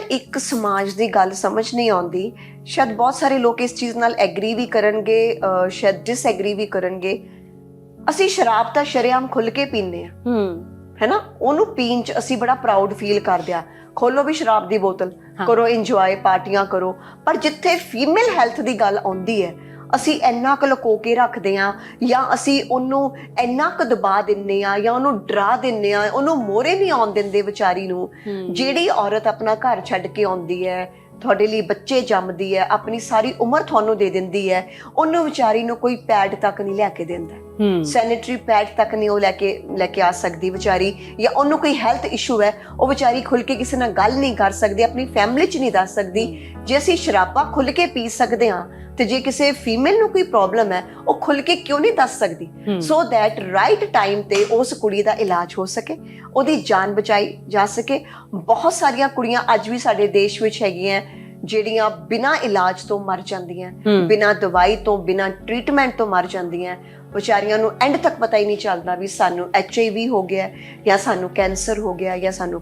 ਇੱਕ ਸਮਾਜ ਦੀ ਗੱਲ ਸਮਝ ਨਹੀਂ ਆਉਂਦੀ। ਸ਼ਾਇਦ ਬਹੁਤ ਸਾਰੇ ਲੋਕ ਇਸ ਚੀਜ਼ ਨਾਲ ਐਗਰੀ ਵੀ ਕਰਨਗੇ ਸ਼ਾਇਦ ਡਿਸਐਗਰੀ ਵੀ ਕਰਨਗੇ। ਅਸੀਂ ਸ਼ਰਾਬ ਤਾਂ ਸ਼ਰੇਆਮ ਖੁੱਲ ਕੇ ਪੀਂਦੇ ਆ ਹੂੰ। ਹੈਨਾ? ਉਹਨੂੰ ਪੀਣ ਚ ਅਸੀਂ ਬੜਾ ਪ੍ਰਾਊਡ ਫੀਲ ਕਰਦੇ ਆ ਖੋਲੋ ਵੀ ਸ਼ਰਾਬ ਦੀ ਬੋਤਲ। ਕਰੋ ਇੰਜੋਏ ਪਾਰਟੀਆਂ ਕਰੋ। ਪਰ ਜਿੱਥੇ ਫੀਮੇਲ ਹੈਲਥ ਦੀ ਗੱਲ ਆਉਂਦੀ ਹੈ ਅਸੀਂ ਇੰਨਾ ਕੁ ਲੁਕੋ ਕੇ ਰੱਖਦੇ ਆ ਜਾਂ ਅਸੀਂ ਉਹਨੂੰ ਇੰਨਾ ਕੁ ਦਬਾ ਦਿੰਨੇ ਆ ਜਾਂ ਉਹਨੂੰ ਡਰਾ ਦਿੰਨੇ ਆ ਉਹਨੂੰ ਮੋਰੇ ਨਹੀਂ ਆਉਣ ਦਿੰਦੇ ਵਿਚਾਰੀ ਨੂੰ। ਜਿਹੜੀ ਔਰਤ ਆਪਣਾ ਘਰ ਛੱਡ ਕੇ ਆਉਂਦੀ ਹੈ ਤੁਹਾਡੇ ਲਈ ਬੱਚੇ ਜੰਮਦੀ ਹੈ ਆਪਣੀ ਸਾਰੀ ਉਮਰ ਤੁਹਾਨੂੰ ਦੇ ਦਿੰਦੀ ਹੈ ਉਹਨੂੰ ਵਿਚਾਰੀ ਨੂੰ ਕੋਈ ਪੈਡ ਤੱਕ ਨਹੀਂ ਲਿਆ ਕੇ ਦਿੰਦਾ ਸੈਨੀਟਰੀ ਪੈਡ ਤੱਕ ਨਹੀਂ ਉਹ ਲੈ ਕੇ ਲੈ ਕੇ ਆ ਸਕਦੀ ਵਿਚਾਰੀ ਜਾਂ ਉਹਨੂੰ ਕੋਈ ਹੈਲਥ ਇਸ਼ੂ ਹੈ ਉਹ ਵਿਚਾਰੀ ਖੁੱਲ ਕੇ ਕਿਸੇ ਨਾਲ ਗੱਲ ਨਹੀਂ ਕਰ ਸਕਦੀ ਆਪਣੀ ਫੈਮਿਲੀ 'ਚ ਨਹੀਂ ਦੱਸ ਸਕਦੀ। ਜੇ ਅਸੀਂ ਸ਼ਰਾਬਾ ਖੁੱਲ ਕੇ ਪੀ ਸਕਦੇ ਹਾਂ ਤੇ ਜੇ ਕਿਸੇ ਫੀਮੇਲ ਨੂੰ ਕੋਈ ਪ੍ਰੋਬਲਮ ਹੈ ਉਹ ਖੁੱਲ ਕੇ ਕਿਉਂ ਨਹੀਂ ਦੱਸ ਸਕਦੀ। ਸੋ ਦੈਟ ਰਾਈਟ ਟਾਈਮ ਤੇ ਉਸ ਕੁੜੀ ਦਾ ਇਲਾਜ ਹੋ ਸਕੇ ਉਹਦੀ ਜਾਨ ਬਚਾਈ ਜਾ ਸਕੇ। ਬਹੁਤ ਸਾਰੀਆਂ ਕੁੜੀਆਂ ਅੱਜ ਵੀ ਸਾਡੇ ਦੇਸ਼ ਵਿੱਚ ਹੈਗੀਆਂ ਜਿਹੜੀਆਂ ਬਿਨਾਂ ਇਲਾਜ ਤੋਂ ਮਰ ਜਾਂਦੀਆਂ। ਬਿਨਾਂ ਦਵਾਈ ਤੋਂ ਬਿਨਾਂ ਟ੍ਰੀਟਮੈਂਟ ਤੋਂ ਮਰ ਜਾਂਦੀਆਂ ਵਿਚਾਰੀਆਂ ਨੂੰ ਐਂਡ ਤੱਕ ਪਤਾ ਹੀ ਨਹੀਂ ਚੱਲਦਾ ਵੀ ਸਾਨੂੰ ਐਚਆਈਵੀ ਹੋ ਗਿਆ ਜਾਂ ਸਾਨੂੰ ਕੈਂਸਰ ਹੋ ਗਿਆ ਜਾਂ ਸਾਨੂੰ